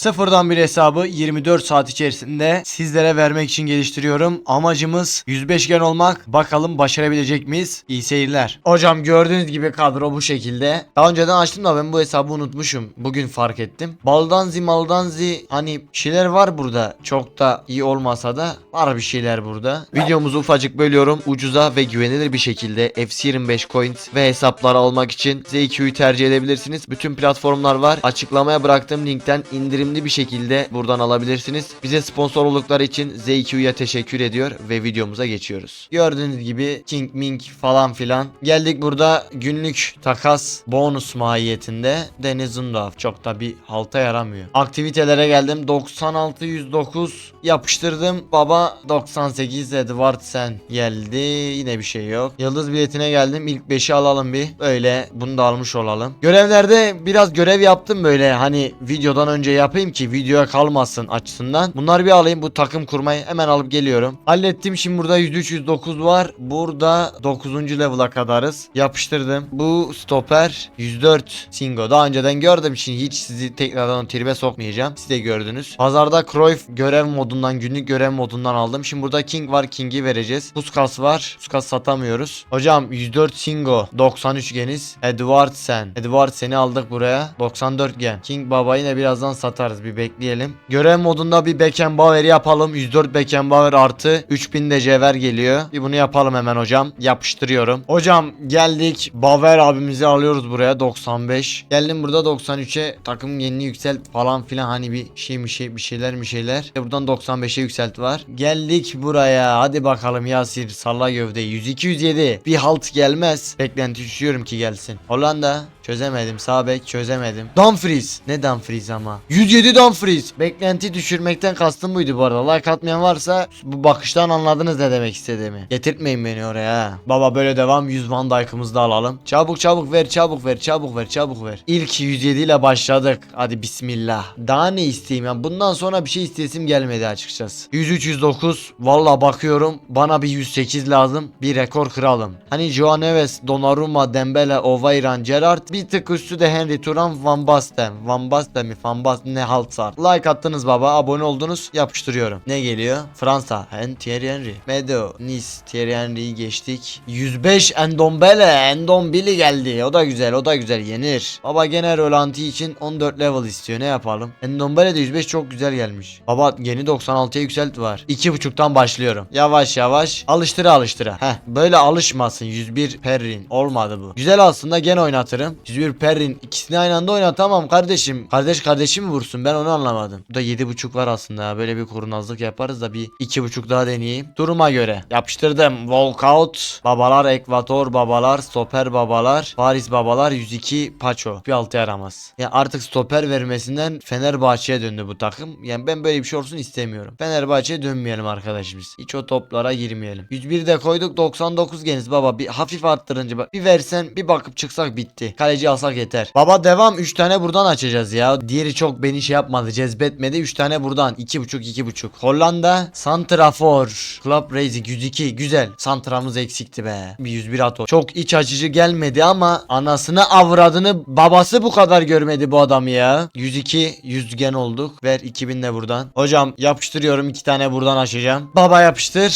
Sıfırdan bir hesabı 24 saat içerisinde sizlere vermek için geliştiriyorum. Amacımız 105 gen olmak. Bakalım başarabilecek miyiz? İyi seyirler. Hocam gördüğünüz gibi kadro bu şekilde. Daha önceden açtım da ben bu hesabı unutmuşum. Bugün fark ettim. Baldanzi maldanzi hani şeyler var burada. Çok da iyi olmasa da var bir şeyler burada. Videomuzu ufacık bölüyorum. Ucuza ve güvenilir bir şekilde FC25 coins ve hesapları almak için ZQ'yu tercih edebilirsiniz. Bütün platformlar var. Açıklamaya bıraktığım linkten indirimli bir şekilde buradan alabilirsiniz. Bize sponsor oldukları için ZQ'ya teşekkür ediyor ve videomuza geçiyoruz. Gördüğünüz gibi King Ming falan filan. Geldik burada günlük takas bonus mahiyetinde Deniz Undaf. Çok da bir halta yaramıyor. Aktivitelere geldim. 96 109 yapıştırdım. Baba 98 Edward sen geldi. Yine bir şey yok. Yıldız biletine geldim. İlk 5'i alalım bir. Öyle bunu da almış olalım. Görevlerde biraz görev yaptım böyle hani videodan önce yapayım ki videoya kalmasın açısından. Bunları bir alayım bu takım kurmayı hemen alıp geliyorum. Hallettim şimdi burada 103 109 var. Burada 9. level'a kadarız. Yapıştırdım. Bu stoper 104 Singo. Daha önceden gördüm için hiç sizi tekrardan tribe sokmayacağım. Siz de gördünüz. Pazarda Cruyff görev modundan günlük görev modundan aldım. Şimdi burada King var. King'i vereceğiz. Puskas var. Puskas satamıyoruz. Hocam 104 Singo. 93 geniz. Edward sen. Edward seni aldık buraya. 94 gen. King Baba yine birazdan satarız. Bir bekleyelim. Görev modunda bir Beckenbauer yapalım. 104 Beckenbauer artı 3000 de cevher geliyor. Bir bunu yapalım hemen hocam. Yapıştırıyorum. Hocam geldik. Bauer abimizi alıyoruz buraya. 95. Geldim burada 93'e takım yeni yükselt falan filan hani bir şey bir şey bir şeyler bir şeyler. E buradan 95'e yükselt var. Geldik buraya. Hadi bakalım Yasir salla gövdeyi. 102 107. Bir halt gelmez. Beklenti düşüyorum ki gelsin. Hollanda Çözemedim. Sağ bek çözemedim. Dumfries. Ne Dumfries ama? 107 Dumfries. Beklenti düşürmekten kastım buydu bu arada. Like atmayan varsa bu bakıştan anladınız ne demek istediğimi. Getirtmeyin beni oraya. Baba böyle devam 100 Van Dijk'ımızı da alalım. Çabuk çabuk ver çabuk ver çabuk ver çabuk ver. İlk 107 ile başladık. Hadi bismillah. Daha ne isteyeyim ya? Bundan sonra bir şey istesim gelmedi açıkçası. 103 109. Valla bakıyorum. Bana bir 108 lazım. Bir rekor kıralım. Hani Joao Neves, Donnarumma, Dembele, Oveyran, Gerrard bir tık üstü de Henry Turan, Van Basten. Van Basten mi? Van Basten ne halt sar. Like attınız baba. Abone oldunuz. Yapıştırıyorum. Ne geliyor? Fransa. Hen Thierry Henry. Medo. Nice. Thierry Henry'yi geçtik. 105 Endombele. Endombili geldi. O da güzel. O da güzel. Yenir. Baba gene Rolanti için 14 level istiyor. Ne yapalım? Endombele de 105 çok güzel gelmiş. Baba yeni 96'ya yükselt var. 2.5'tan başlıyorum. Yavaş yavaş. Alıştıra alıştıra. Heh. Böyle alışmasın. 101 Perrin. Olmadı bu. Güzel aslında gene oynatırım. 101 Perrin. ikisini aynı anda oynatamam kardeşim. Kardeş kardeşi mi vursun? Ben onu anlamadım. Bu da 7.5 var aslında. ya. Böyle bir kurnazlık yaparız da bir 2.5 daha deneyeyim. Duruma göre. Yapıştırdım. Walkout. Babalar Ekvator babalar. Stoper babalar. Paris babalar. 102 Paço. Bir altı yaramaz. Ya artık stoper vermesinden Fenerbahçe'ye döndü bu takım. Yani ben böyle bir şey olsun istemiyorum. Fenerbahçe'ye dönmeyelim arkadaşımız. Hiç o toplara girmeyelim. 101 de koyduk 99 geniz baba. Bir hafif arttırınca bak. Bir versen bir bakıp çıksak bitti. Kaleci alsak yeter. Baba devam 3 tane buradan açacağız ya. Diğeri çok beni şey yapmadı cezbetmedi. 3 tane buradan 2.5 2.5. Hollanda Santrafor. Club Racing 102 güzel. Santramız eksikti be. Bir 101 at o. Çok iç açıcı gelmedi ama anasını avradını babası bu kadar görmedi bu adamı ya. 102 100 gen olduk. Ver 2000 de buradan. Hocam yapıştırıyorum 2 tane buradan açacağım. Baba yapıştır.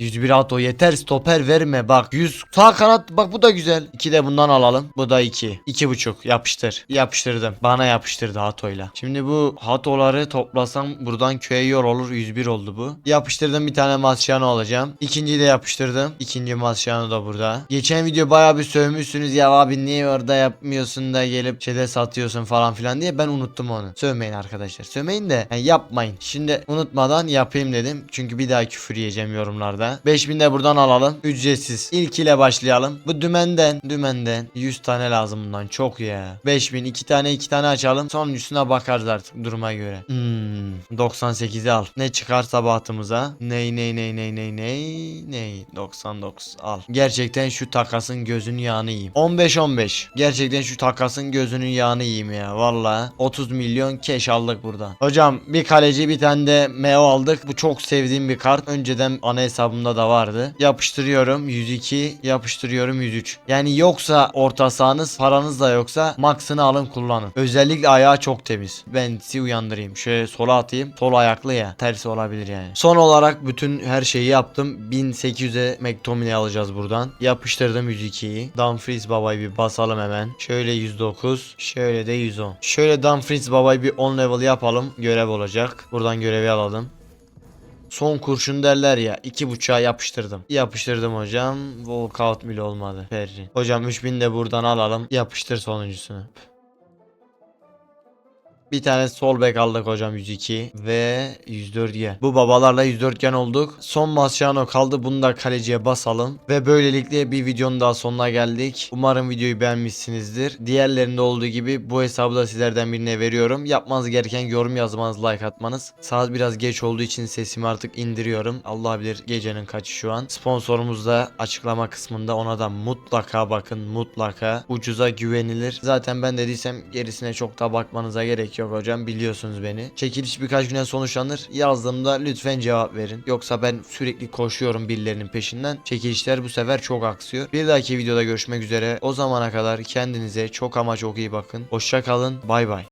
101 at o yeter stoper verme bak 100 sağ kanat bak bu da güzel. 2 de bundan alalım. Bu da 2. 2.5 yapıştır. Yapıştırdım. Bana yapıştırdı hatoyla. Şimdi bu hatoları toplasam buradan köye yol olur. 101 oldu bu. Yapıştırdım bir tane Mascherano alacağım. İkinciyi de yapıştırdım. İkinci Mascherano da burada. Geçen video bayağı bir sövmüşsünüz ya abi niye orada yapmıyorsun da gelip şeyde satıyorsun falan filan diye ben unuttum onu. Sövmeyin arkadaşlar. Sövmeyin de yani yapmayın. Şimdi unutmadan yapayım dedim. Çünkü bir daha küfür yiyeceğim yorumlarda. 5000 de buradan alalım. Ücretsiz. İlk ile başlayalım. Bu dümenden dümenden 100 tane lazım bundan. Çok ya. 5000 iki tane iki tane açalım. Sonuncusuna bakarız artık duruma göre. Hmm. 98'i al. Ne çıkarsa bahtımıza. Ney ney ney ney ney ney ney 99 al. Gerçekten şu takasın gözünün yağını yiyeyim. 15 15. Gerçekten şu takasın gözünün yağını yiyeyim ya. Valla 30 milyon keş aldık buradan. Hocam bir kaleci bir tane de Meo aldık. Bu çok sevdiğim bir kart. Önceden ana hesabımda da vardı. Yapıştırıyorum 102 yapıştırıyorum 103. Yani yoksa orta sahanız paranız da yoksa max'ını alın kullanın. Özellikle ayağı çok temiz. Ben sizi uyandırayım. Şöyle sola atayım. Sol ayaklı ya. Tersi olabilir yani. Son olarak bütün her şeyi yaptım. 1800'e McTominay alacağız buradan. Yapıştırdım 102'yi. Dumfries babayı bir basalım hemen. Şöyle 109. Şöyle de 110. Şöyle Dumfries babayı bir 10 level yapalım. Görev olacak. Buradan görevi alalım. Son kurşun derler ya. iki buçuğa yapıştırdım. Yapıştırdım hocam. Walkout bile olmadı. Ferri. Hocam 3000 de buradan alalım. Yapıştır sonuncusunu. Bir tane sol bek aldık hocam 102 ve 104 gen. Bu babalarla 104 gen olduk. Son Mascherano kaldı. Bunu da kaleciye basalım. Ve böylelikle bir videonun daha sonuna geldik. Umarım videoyu beğenmişsinizdir. Diğerlerinde olduğu gibi bu hesabı da sizlerden birine veriyorum. Yapmanız gereken yorum yazmanız, like atmanız. Saat biraz geç olduğu için sesimi artık indiriyorum. Allah bilir gecenin kaçı şu an. Sponsorumuz da açıklama kısmında ona da mutlaka bakın mutlaka. Ucuza güvenilir. Zaten ben dediysem gerisine çok da bakmanıza gerek yok hocam biliyorsunuz beni. Çekiliş birkaç güne sonuçlanır. Yazdığımda lütfen cevap verin. Yoksa ben sürekli koşuyorum birilerinin peşinden. Çekilişler bu sefer çok aksıyor. Bir dahaki videoda görüşmek üzere. O zamana kadar kendinize çok ama çok iyi bakın. Hoşça kalın. Bay bay.